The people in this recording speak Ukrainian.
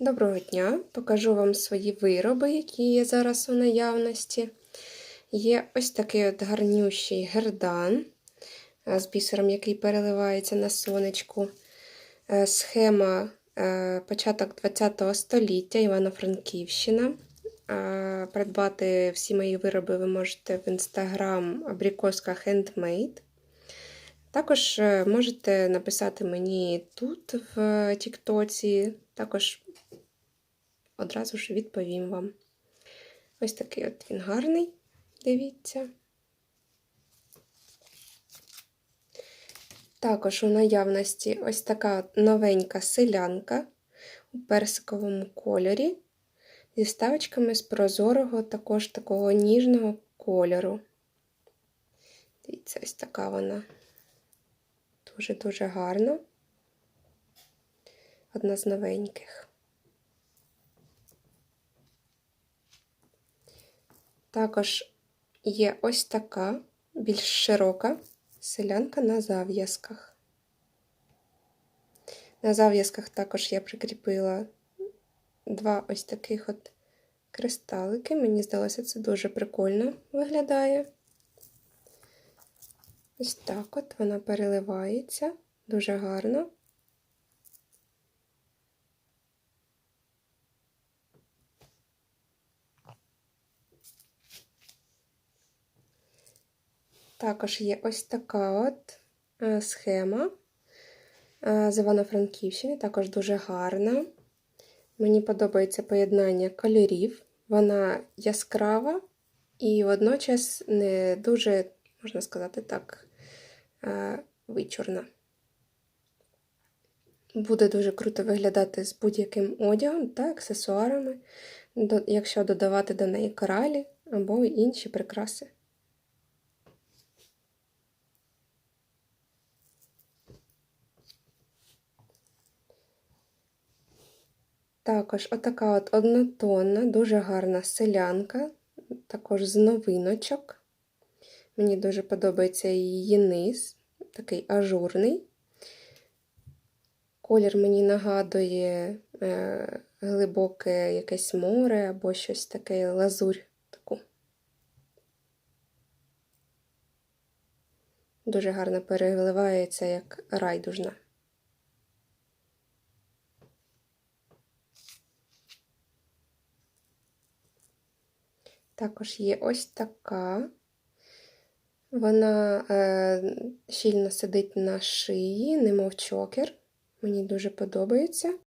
Доброго дня! Покажу вам свої вироби, які є зараз у наявності. Є ось такий от гарнющий гердан е, з бісером, який переливається на сонечку. Е, Схема е, початок ХХ століття Івано-Франківщина. Придбати всі мої вироби ви можете в інстаграм Абрікоска Handmade. Також можете написати мені тут, в Тіктоці, також одразу ж відповім вам. Ось такий от він гарний, дивіться. Також у наявності ось така новенька селянка у персиковому кольорі, зі ставочками з прозорого, також такого ніжного кольору. Дивіться, ось така вона. Дуже-дуже гарна. Одна з новеньких. Також є ось така більш широка селянка на зав'язках. На зав'язках також я прикріпила два ось таких от кристалики. Мені здалося, це дуже прикольно виглядає. Ось так от вона переливається дуже гарно. Також є ось така от е, схема е, з Івано-Франківщини, також дуже гарна. Мені подобається поєднання кольорів. Вона яскрава і водночас не дуже, можна сказати так, е, вичорна. Буде дуже круто виглядати з будь-яким одягом та аксесуарами, якщо додавати до неї коралі або інші прикраси. Також отака от однотонна, дуже гарна селянка, також з новиночок. Мені дуже подобається її низ, такий ажурний. Колір мені нагадує е, глибоке якесь море або щось таке лазурь таку. Дуже гарно переливається як райдужна. Також є ось така. Вона е, щільно сидить на шиї, немов чокер. Мені дуже подобається.